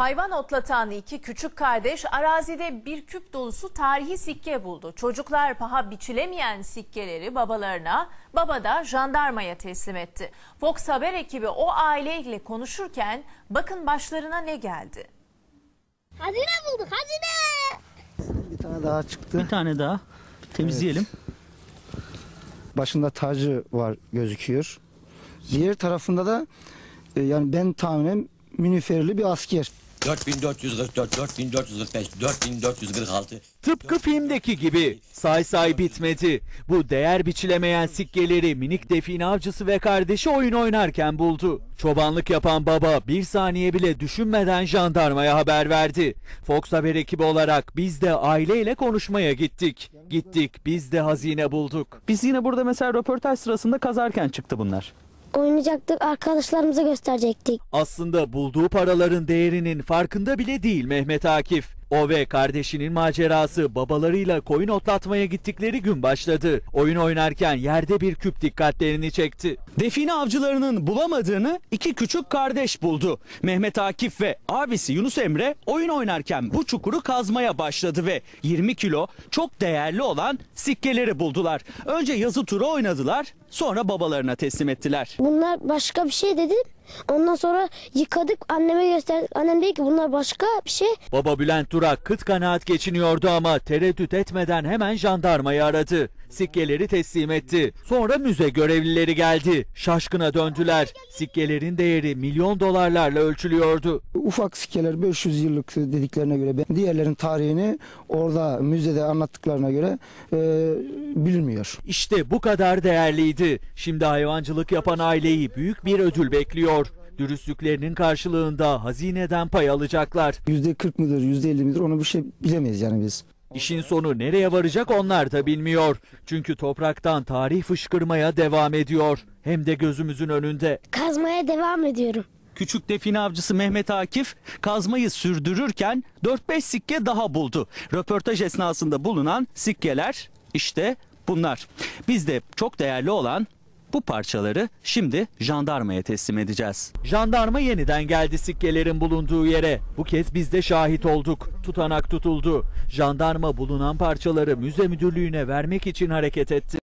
Hayvan otlatan iki küçük kardeş arazide bir küp dolusu tarihi sikke buldu. Çocuklar paha biçilemeyen sikkeleri babalarına, baba da jandarmaya teslim etti. Fox Haber ekibi o aileyle konuşurken bakın başlarına ne geldi. Hazine bulduk hazine. Bir tane daha çıktı. Bir tane daha temizleyelim. Başında tacı var gözüküyor. Diğer tarafında da e, yani ben tahminen miniferli bir asker. 4444, 4445, 4446. Tıpkı filmdeki gibi say say bitmedi. Bu değer biçilemeyen sikkeleri minik define avcısı ve kardeşi oyun oynarken buldu. Çobanlık yapan baba bir saniye bile düşünmeden jandarmaya haber verdi. Fox Haber ekibi olarak biz de aileyle konuşmaya gittik. Gittik biz de hazine bulduk. Biz yine burada mesela röportaj sırasında kazarken çıktı bunlar. Oynayacaktık arkadaşlarımıza gösterecektik. Aslında bulduğu paraların değerinin farkında bile değil Mehmet Akif. O ve kardeşinin macerası babalarıyla koyun otlatmaya gittikleri gün başladı. Oyun oynarken yerde bir küp dikkatlerini çekti. Define avcılarının bulamadığını iki küçük kardeş buldu. Mehmet Akif ve abisi Yunus Emre oyun oynarken bu çukuru kazmaya başladı ve 20 kilo çok değerli olan sikkeleri buldular. Önce yazı turu oynadılar sonra babalarına teslim ettiler. Bunlar başka bir şey dedim. Ondan sonra yıkadık anneme gösterdik. Annem dedi ki bunlar başka bir şey. Baba Bülent Durak kıt kanaat geçiniyordu ama tereddüt etmeden hemen jandarmayı aradı. Sikkeleri teslim etti. Sonra müze görevlileri geldi. Şaşkına döndüler. Sikkelerin değeri milyon dolarlarla ölçülüyordu. Ufak sikkeler 500 yıllık dediklerine göre diğerlerin tarihini orada müzede anlattıklarına göre e, bilinmiyor. İşte bu kadar değerliydi. Şimdi hayvancılık yapan aileyi büyük bir ödül bekliyor. Dürüstlüklerinin karşılığında hazineden pay alacaklar. %40 mıdır %50 midir onu bir şey bilemeyiz yani biz. İşin sonu nereye varacak onlar da bilmiyor. Çünkü topraktan tarih fışkırmaya devam ediyor. Hem de gözümüzün önünde. Kazmaya devam ediyorum. Küçük define avcısı Mehmet Akif kazmayı sürdürürken 4-5 sikke daha buldu. Röportaj esnasında bulunan sikkeler işte bunlar. Biz de çok değerli olan bu parçaları şimdi jandarmaya teslim edeceğiz. Jandarma yeniden geldi sikkelerin bulunduğu yere. Bu kez biz de şahit olduk. Tutanak tutuldu. Jandarma bulunan parçaları müze müdürlüğüne vermek için hareket etti.